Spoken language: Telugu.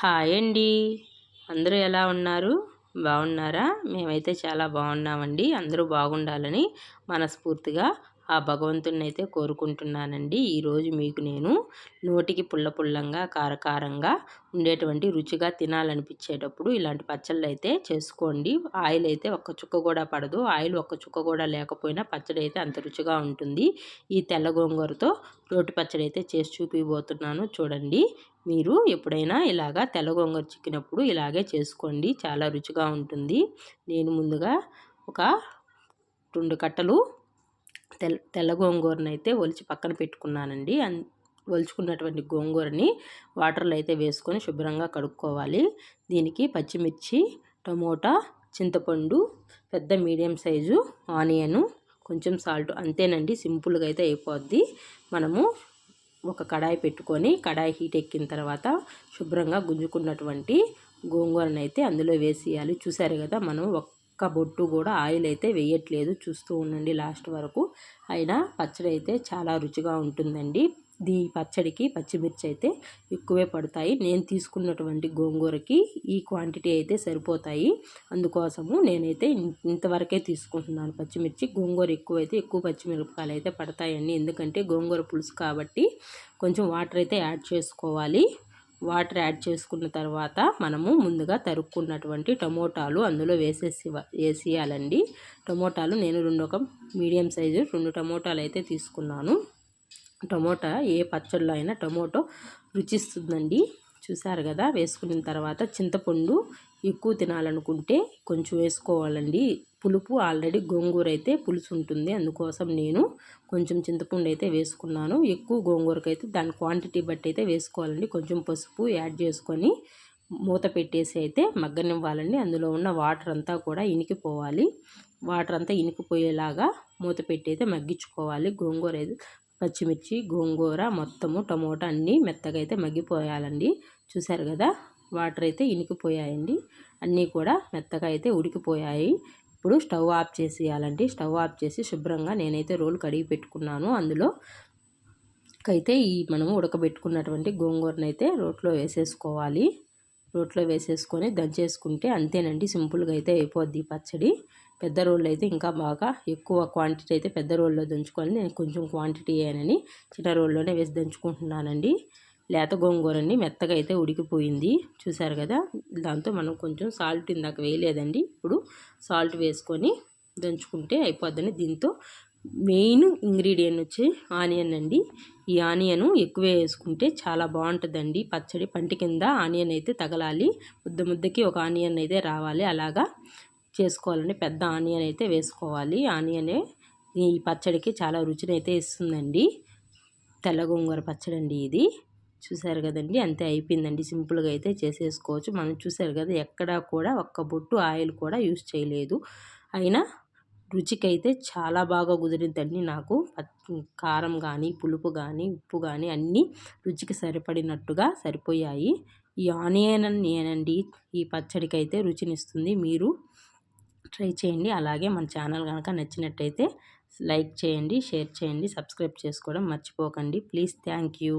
హాయ్ అండి. అందరూ ఎలా ఉన్నారు? బాగున్నారా? మేమైతే చాలా బాగున్నామండి. అందరూ బాగుండాలని మనస్ఫూర్తిగా ఆ భగవంతుని అయితే కోరుకుంటున్నానండి ఈరోజు మీకు నేను నోటికి పుల్ల పుల్లంగా కారకారంగా ఉండేటువంటి రుచిగా తినాలనిపించేటప్పుడు ఇలాంటి పచ్చళ్ళు అయితే చేసుకోండి. ఆయిల్ అయితే ఒక్క చుక్క కూడా పడదు. ఆయిల్ ఒక్క చుక్క కూడా లేకపోయినా పచ్చడి అయితే అంత రుచిగా ఉంటుంది. ఈ తెల్ల గోంగూరతో రోటి పచ్చడి అయితే చేసి చూపిపోతున్నాను చూడండి మీరు ఎప్పుడైనా ఇలాగా తెల్ల గోంగూర చిక్కినప్పుడు ఇలాగే చేసుకోండి. చాలా రుచిగా ఉంటుంది. నేను ముందుగా ఒక రెండు కట్టలు తెల్ తెల్ల గోంగూరను అయితే ఒలిచి పక్కన పెట్టుకున్నానండి. ఒలుచుకున్నటువంటి గోంగూరని వాటర్లో అయితే వేసుకొని శుభ్రంగా కడుక్కోవాలి. దీనికి పచ్చిమిర్చి టమోటా చింతపండు పెద్ద మీడియం సైజు ఆనియను కొంచెం సాల్ట్ అంతేనండి సింపుల్గా అయితే అయిపోద్ది. మనము ఒక కడాయి పెట్టుకొని కడాయి హీట్ ఎక్కిన తర్వాత శుభ్రంగా గుంజుకున్నటువంటి గోంగూరను అయితే అందులో వేసేయాలి. చూసారు కదా మనం ఒక్క బొట్టు కూడా ఆయిల్ అయితే వేయట్లేదు. చూస్తూ ఉండండి లాస్ట్ వరకు. అయినా పచ్చడి అయితే చాలా రుచిగా ఉంటుందండి. దీ పచ్చడికి పచ్చిమిర్చి అయితే ఎక్కువే పడతాయి. నేను తీసుకున్నటువంటి గోంగూరకి ఈ క్వాంటిటీ అయితే సరిపోతాయి. అందుకోసము నేనైతే ఇంతవరకే తీసుకుంటున్నాను పచ్చిమిర్చి. గోంగూర ఎక్కువైతే ఎక్కువ పచ్చిమిరపకాయలు అయితే పడతాయండి. ఎందుకంటే గోంగూర పులుసు కాబట్టి కొంచెం వాటర్ అయితే యాడ్ చేసుకోవాలి. వాటర్ యాడ్ చేసుకున్న తర్వాత మనము ముందుగా తరుక్కున్నటువంటి టమోటాలు అందులో వేసేసి వేసేయాలండి. టమోటాలు నేను రెండు ఒక మీడియం సైజు రెండు టమోటాలు అయితే తీసుకున్నాను. టమోటా ఏ పచ్చళ్ళు అయినా టమోటో రుచిస్తుందండి. చూసారు కదా వేసుకున్న తర్వాత చింతపండు ఎక్కువ తినాలనుకుంటే కొంచెం వేసుకోవాలండి. పులుపు ఆల్రెడీ గోంగూర అయితే పులుసు ఉంటుంది అందుకోసం నేను కొంచెం చింతపండు అయితే వేసుకున్నాను. ఎక్కువ గోంగూరకు అయితే దాని క్వాంటిటీ బట్టి అయితే వేసుకోవాలండి. కొంచెం పసుపు యాడ్ చేసుకొని మూత పెట్టేసి అయితే మగ్గనివ్వాలండి. అందులో ఉన్న వాటర్ అంతా కూడా ఇనికిపోవాలి. వాటర్ అంతా ఇనికిపోయేలాగా మూత పెట్టి అయితే మగ్గించుకోవాలి. గోంగూర పచ్చిమిర్చి గోంగూర మొత్తము టమోటా అన్నీ మెత్తగా అయితే మగ్గిపోయాలండి. చూసారు కదా? వాటర్ అయితే ఇనికిపోయాయండి. అన్నీ కూడా మెత్తగా అయితే ఉడికిపోయాయి. ఇప్పుడు స్టవ్ ఆఫ్ చేసేయాలండి. స్టవ్ ఆఫ్ చేసి శుభ్రంగా నేనైతే రోల్ కడిగి పెట్టుకున్నాను. అందులో అయితే ఈ మనము ఉడకబెట్టుకున్నటువంటి గోంగూరను అయితే రోట్లో వేసేసుకోవాలి. రోట్లో వేసేసుకొని దంచేసుకుంటే అంతేనండి. సింపుల్గా అయితే అయిపోద్ది పచ్చడి. పెద్ద రోళ్ళు అయితే ఇంకా బాగా ఎక్కువ క్వాంటిటీ అయితే పెద్ద రోల్లో దంచుకొని నేను కొంచెం క్వాంటిటీ అయ్యానని చిన్న రోల్లోనే వేసి దంచుకుంటున్నానండి. లేత గోంగూరని మెత్తగా అయితే ఉడికిపోయింది. చూసారు కదా? దాంతో మనం కొంచెం సాల్ట్ ఇందాక వేయలేదండి. ఇప్పుడు సాల్ట్ వేసుకొని దంచుకుంటే అయిపోద్దని. దీంతో మెయిన్ ఇంగ్రీడియంట్ వచ్చి ఆనియన్ అండి. ఈ ఆనియన్ ఎక్కువ వేసుకుంటే చాలా బాగుంటుందండి. పచ్చడి పంటి కింద ఆనియన్ అయితే తగలాలి. ముద్ద ముద్దకి ఒక ఆనియన్ అయితే రావాలి. అలాగా చేసుకోవాలండి. పెద్ద ఆనియన్ అయితే వేసుకోవాలి. ఆనియనే ఈ పచ్చడికి చాలా రుచిని అయితే ఇస్తుందండి. తెల్ల గోంగూర పచ్చడి అండి ఇది. చూసారు కదండి. అంతే అయిపోయిందండి. సింపుల్గా అయితే చేసేసుకోవచ్చు. మనం చూసారు కదా ఎక్కడా కూడా ఒక్క బొట్టు ఆయిల్ కూడా యూస్ చేయలేదు. అయినా రుచికైతే చాలా బాగా కుదిరిందండి నాకు. కారం కానీ పులుపు కానీ ఉప్పు కానీ అన్నీ రుచికి సరిపడినట్టుగా సరిపోయాయి. ఈ ఆనియన్ నేనండి ఈ పచ్చడికి అయితే రుచినిస్తుంది. మీరు ట్రై చేయండి. అలాగే మన ఛానల్ కనుక నచ్చినట్టయితే లైక్ చేయండి షేర్ చేయండి సబ్స్క్రైబ్ చేసుకోవడం మర్చిపోకండి. Please thank you.